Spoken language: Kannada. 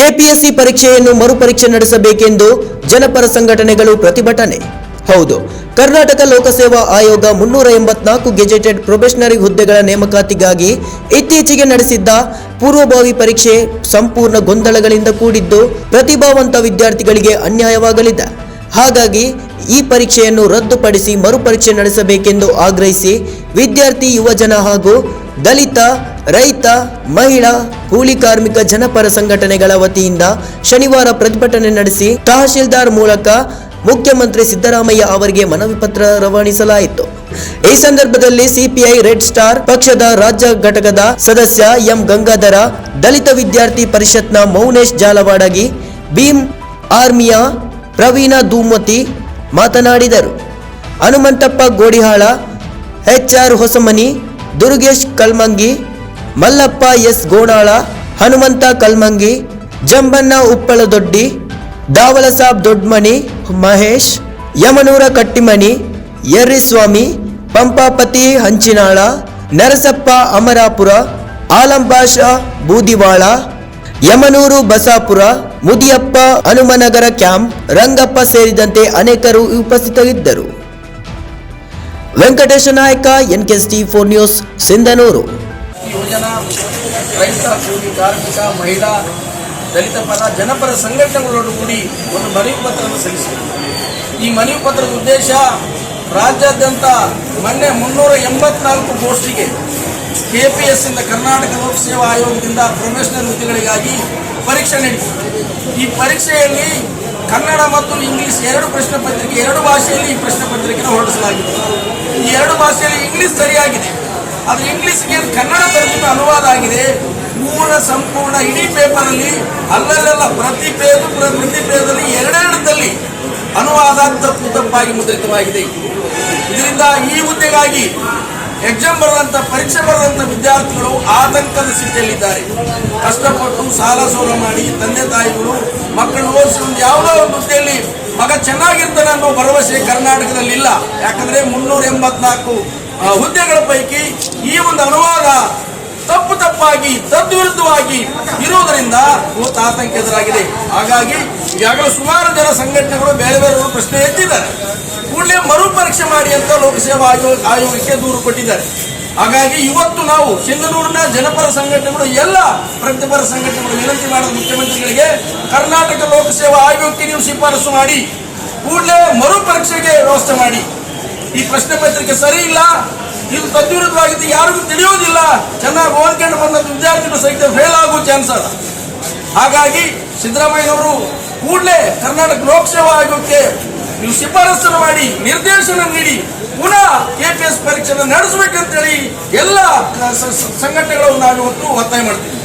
ಕೆಪಿಎಸ್ಸಿ ಪರೀಕ್ಷೆಯನ್ನು ಮರುಪರೀಕ್ಷೆ ನಡೆಸಬೇಕೆಂದು ಜನಪರ ಸಂಘಟನೆಗಳು ಪ್ರತಿಭಟನೆ. ಹೌದು, ಕರ್ನಾಟಕ ಲೋಕಸೇವಾ ಆಯೋಗ ಮುನ್ನೂರ ಎಂಬತ್ನಾಲ್ಕು ಗೆಜೆಟೆಡ್ ಪ್ರೊಬೆಷನರಿ ಹುದ್ದೆಗಳ ನೇಮಕಾತಿಗಾಗಿ ಇತ್ತೀಚೆಗೆ ನಡೆಸಿದ್ದ ಪೂರ್ವಭಾವಿ ಪರೀಕ್ಷೆ ಸಂಪೂರ್ಣ ಗೊಂದಲಗಳಿಂದ ಕೂಡಿದ್ದು ಪ್ರತಿಭಾವಂತ ವಿದ್ಯಾರ್ಥಿಗಳಿಗೆ ಅನ್ಯಾಯವಾಗಲಿದೆ. ಹಾಗಾಗಿ ಈ ಪರೀಕ್ಷೆಯನ್ನು ರದ್ದುಪಡಿಸಿ ಮರುಪರೀಕ್ಷೆ ನಡೆಸಬೇಕೆಂದು ಆಗ್ರಹಿಸಿ ವಿದ್ಯಾರ್ಥಿ, ಯುವಜನ ಹಾಗೂ ದಲಿತ, ರೈತ, ಮಹಿಳಾ, ಕೂಲಿ ಕಾರ್ಮಿಕ ಜನಪರ ಸಂಘಟನೆಗಳ ವತಿಯಿಂದ ಶನಿವಾರ ಪ್ರತಿಭಟನೆ ನಡೆಸಿ ತಹಶೀಲ್ದಾರ್ ಮೂಲಕ ಮುಖ್ಯಮಂತ್ರಿ ಸಿದ್ದರಾಮಯ್ಯ ಅವರಿಗೆ ಮನವಿ ಪತ್ರ ರವಾನಿಸಲಾಯಿತು. ಈ ಸಂದರ್ಭದಲ್ಲಿ ಸಿಪಿಐ ರೆಡ್ ಸ್ಟಾರ್ ಪಕ್ಷದ ರಾಜ್ಯ ಘಟಕದ ಸದಸ್ಯ ಎಂ ಗಂಗಾಧರ, ದಲಿತ ವಿದ್ಯಾರ್ಥಿ ಪರಿಷತ್ನ ಮೌನೇಶ್ ಜಾಲವಾಡಗಿ, ಭೀಮ್ ಆರ್ಮಿಯ ಪ್ರವೀಣ ಧೂಮತಿ ಮಾತನಾಡಿದರು. Hanumanthappa Godihal HR Hosamani Durgesh Kalmangi, Mallappa S Gonal, Hanumantha Kalmangi, Jambanna Uppaladoddi, Davalasab Dodmani, Mahesh, Yamanura Kattimani, Yarriswamy, Pampapati Hanchinal, Narasappa Amarapura, Alambasha Budival, Yamanuru Basapura, Mudiyappa Hanumanagara camp, Rangappa ಸೇರಿದಂತೆ ಅನೇಕರು ಉಪಸ್ಥಿತರಿದ್ದರು. ವೆಂಕಟೇಶ ನಾಯಕ ಎನ್ಕೆಸ್ಟಿ ಫೋರ್ ನ್ಯೂಸ್, ಸಿಂಧನೂರು. ಯೋಜನಾ ರೈತ ಕೂಲಿ ಕಾರ್ಮಿಕ, ಮಹಿಳಾ, ದಲಿತ ಪರ, ಜನಪರ ಸಂಘಟನೆಗಳೊಂದು ಕೂಡಿ ಒಂದು ಮನವಿ ಪತ್ರವನ್ನು ಸಲ್ಲಿಸಿದರು. ಈ ಮನವಿ ಪತ್ರದ ಉದ್ದೇಶ ರಾಜ್ಯಾದ್ಯಂತ ಮೊನ್ನೆ ಮುನ್ನೂರ ಎಂಬತ್ನಾಲ್ಕು ಪೋಸ್ಟಿಗೆ ಕೆ ಪಿ ಎಸ್ ಇಂದ ಕರ್ನಾಟಕ ಲೋಕ ಸೇವಾ ಆಯೋಗದಿಂದ ಪ್ರೊಫೆಷನಲ್ ಹುದ್ದೆಗಳಿಗಾಗಿ ಪರೀಕ್ಷೆ ನಡೆಸಿದೆ ಈ ಪರೀಕ್ಷೆಯಲ್ಲಿ ಕನ್ನಡ ಮತ್ತು ಇಂಗ್ಲಿಷ್ ಎರಡು ಪ್ರಶ್ನೆ ಪತ್ರಿಕೆ, ಎರಡು ಭಾಷೆಯಲ್ಲಿ ಈ ಪ್ರಶ್ನೆ ಪತ್ರಿಕೆನ ಹೊರಡಿಸಲಾಗಿದೆ. ಈ ಎರಡು ಭಾಷೆಯಲ್ಲಿ ಇಂಗ್ಲಿಷ್ ಸರಿಯಾಗಿದೆ. ಅದು ಇಂಗ್ಲಿಷ್ಗೆ ಕನ್ನಡ ತರ್ಜುಮೆ ಅನುವಾದ ಆಗಿದೆ. ಪೂರ್ಣ ಸಂಪೂರ್ಣ ಇಡೀ ಪೇಪರಲ್ಲಿ, ಅಲ್ಲಲ್ಲೆಲ್ಲ, ಪ್ರತಿ ಪೇಜ್ ಪ್ರತಿ ಪೇಜಲ್ಲಿ ಎರಡೆರಡದಲ್ಲಿ ಅನುವಾದ ತಪ್ಪು ತಪ್ಪಾಗಿ ಮುದ್ರಿತವಾಗಿದೆ. ಇದರಿಂದ ಈ ಹುದ್ದೆಗಾಗಿ ಎಕ್ಸಾಮ್ ಬರೆದಂತ, ಪರೀಕ್ಷೆ ಬರೆದಂತ ವಿದ್ಯಾರ್ಥಿಗಳು ಆತಂಕದ ಸ್ಥಿತಿಯಲ್ಲಿದ್ದಾರೆ. ಕಷ್ಟಪಟ್ಟು ಸಾಲ ಸೋಲ ಮಾಡಿ ತಂದೆ ತಾಯಿಗಳು ಮಕ್ಕಳನ್ನು ಒಂದು ಯಾವುದೋ ಒಂದು ಹುದ್ದೆಯಲ್ಲಿ ಮಗ ಚೆನ್ನಾಗಿರ್ತಾನೆ ಅನ್ನೋ ಭರವಸೆ ಕರ್ನಾಟಕದಲ್ಲಿ ಇಲ್ಲ ಯಾಕಂದ್ರೆ ಮುನ್ನೂರ ಎಂಬತ್ನಾಲ್ಕು ಹುದ್ದೆಗಳ ಪೈಕಿ ಈ ಒಂದು ಅನುವಾದ ತಪ್ಪಾಗಿ ತದ್ವಿರುದ್ಧವಾಗಿ ಇರುವುದರಿಂದ ಇವತ್ತು ಆತಂಕ ಎದುರಾಗಿದೆ. ಹಾಗಾಗಿ ಈಗಾಗಲೇ ಸುಮಾರು ಜನ ಸಂಘಟನೆಗಳು ಬೇರೆ ಬೇರೆ ಪ್ರಶ್ನೆ ಎತ್ತಿದ್ದಾರೆ. ಕೂಡಲೇ ಮರುಪರೀಕ್ಷೆ ಮಾಡಿ ಅಂತ ಲೋಕಸೇವಾ ಆಯೋಗ ಆಯೋಗಕ್ಕೆ ದೂರು ಕೊಟ್ಟಿದ್ದಾರೆ. ಹಾಗಾಗಿ ಇವತ್ತು ನಾವು ಸಿಂಧನೂರಿನ ಜನಪರ ಸಂಘಟನೆಗಳು, ಎಲ್ಲ ಪ್ರಗತಿಪರ ಸಂಘಟನೆಗಳು ವಿನಂತಿ ಮಾಡಿದ ಮುಖ್ಯಮಂತ್ರಿಗಳಿಗೆ ಕರ್ನಾಟಕ ಲೋಕಸೇವಾ ಆಯೋಗಕ್ಕೆ ನೀವು ಶಿಫಾರಸು ಮಾಡಿ, ಕೂಡಲೇ ಮರುಪರೀಕ್ಷೆಗೆ ವ್ಯವಸ್ಥೆ ಮಾಡಿ. ಈ ಪ್ರಶ್ನೆ ಪತ್ರಿಕೆ ಸರಿ ಇಲ್ಲ ಇದು ತದ್ವಿರುದ್ಧವಾಗಿದ್ದು ಯಾರಿಗೂ ತಿಳಿಯೋದಿಲ್ಲ ಚೆನ್ನಾಗಿ ಓದ್ಕೊಂಡು ಬಂದ ವಿದ್ಯಾರ್ಥಿಗಳು ಸಹಿತ ಫೇಲ್ ಆಗೋ ಚಾನ್ಸ್ ಅದ. ಹಾಗಾಗಿ ಸಿದ್ದರಾಮಯ್ಯನವರು ಕೂಡಲೇ ಕರ್ನಾಟಕ ಲೋಕಸೇವಾ ಆಯೋಗಕ್ಕೆ ನೀವು ಶಿಫಾರಸನ್ನು ಮಾಡಿ, ನಿರ್ದೇಶನ ನೀಡಿ, ಪುನಃ ಎ ಪಿ ಎಸ್ ಪರೀಕ್ಷೆಯನ್ನು ನಡೆಸಬೇಕಂತೇಳಿ ಎಲ್ಲ ಸಂಘಟನೆಗಳನ್ನು ನಾವು ಇವತ್ತು ಒತ್ತಾಯ ಮಾಡ್ತೀವಿ.